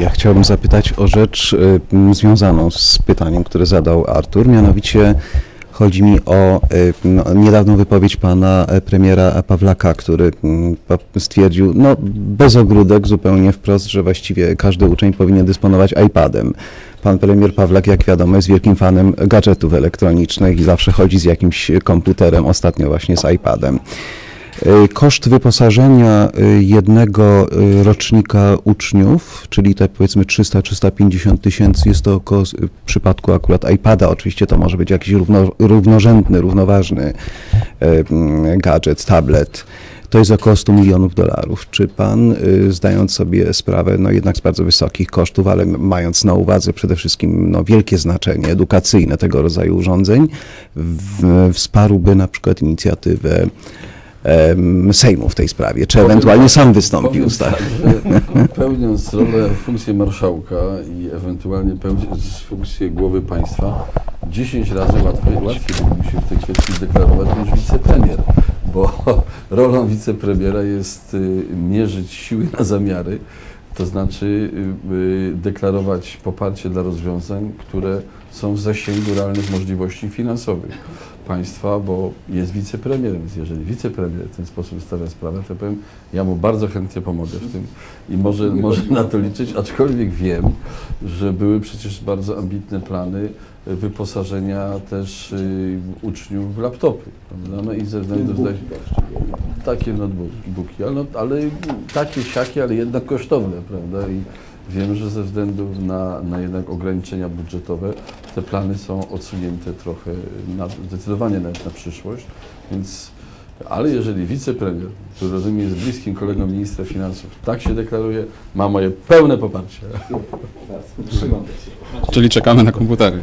Ja chciałbym zapytać o rzecz y, związaną z pytaniem, które zadał Artur, mianowicie chodzi mi o y, no, niedawną wypowiedź pana e, premiera Pawlaka, który mm, stwierdził, no bez ogródek, zupełnie wprost, że właściwie każdy uczeń powinien dysponować iPadem. Pan premier Pawlak, jak wiadomo, jest wielkim fanem gadżetów elektronicznych i zawsze chodzi z jakimś komputerem, ostatnio właśnie z iPadem. Y, Koszt wyposażenia y, jednego y, rocznika uczniów, czyli te powiedzmy 300-350 tysięcy, jest to około, w przypadku akurat iPada, oczywiście to może być jakiś równo, równorzędny, równoważny mm, gadżet, tablet. To jest około 100 milionów dolarów. Czy pan, zdając sobie sprawę no jednak z bardzo wysokich kosztów, ale mając na uwadze przede wszystkim no, wielkie znaczenie edukacyjne tego rodzaju urządzeń, w, wsparłby na przykład inicjatywę Sejmu w tej sprawie, czy ewentualnie sam wystąpił Powiem tak. tak, pełniąc rolę, funkcję marszałka i ewentualnie pełniąc funkcję głowy państwa, 10 razy łatwiej, łatwiej byłoby się w tej kwestii deklarować niż wicepremier, bo rolą wicepremiera jest y, mierzyć siły na zamiary, to znaczy y, y, deklarować poparcie dla rozwiązań, które są w zasięgu realnych możliwości finansowych państwa, bo jest wicepremierem, więc jeżeli wicepremier w ten sposób stawia sprawę, to powiem, ja mu bardzo chętnie pomogę w tym i może, może na to liczyć, aczkolwiek wiem, że były przecież bardzo ambitne plany wyposażenia też y, uczniów w laptopy, prawda? No i ze względu się, takie notebooki, ale, no, ale takie, siakie, ale jednak kosztowne, prawda? I wiem, że ze względu na, na jednak ograniczenia budżetowe te plany są odsunięte trochę, na, zdecydowanie nawet na przyszłość, więc ale jeżeli wicepremier, który rozumiem jest bliskim kolegą ministra finansów, tak się deklaruje, ma moje pełne poparcie. Czyli czekamy na komputery.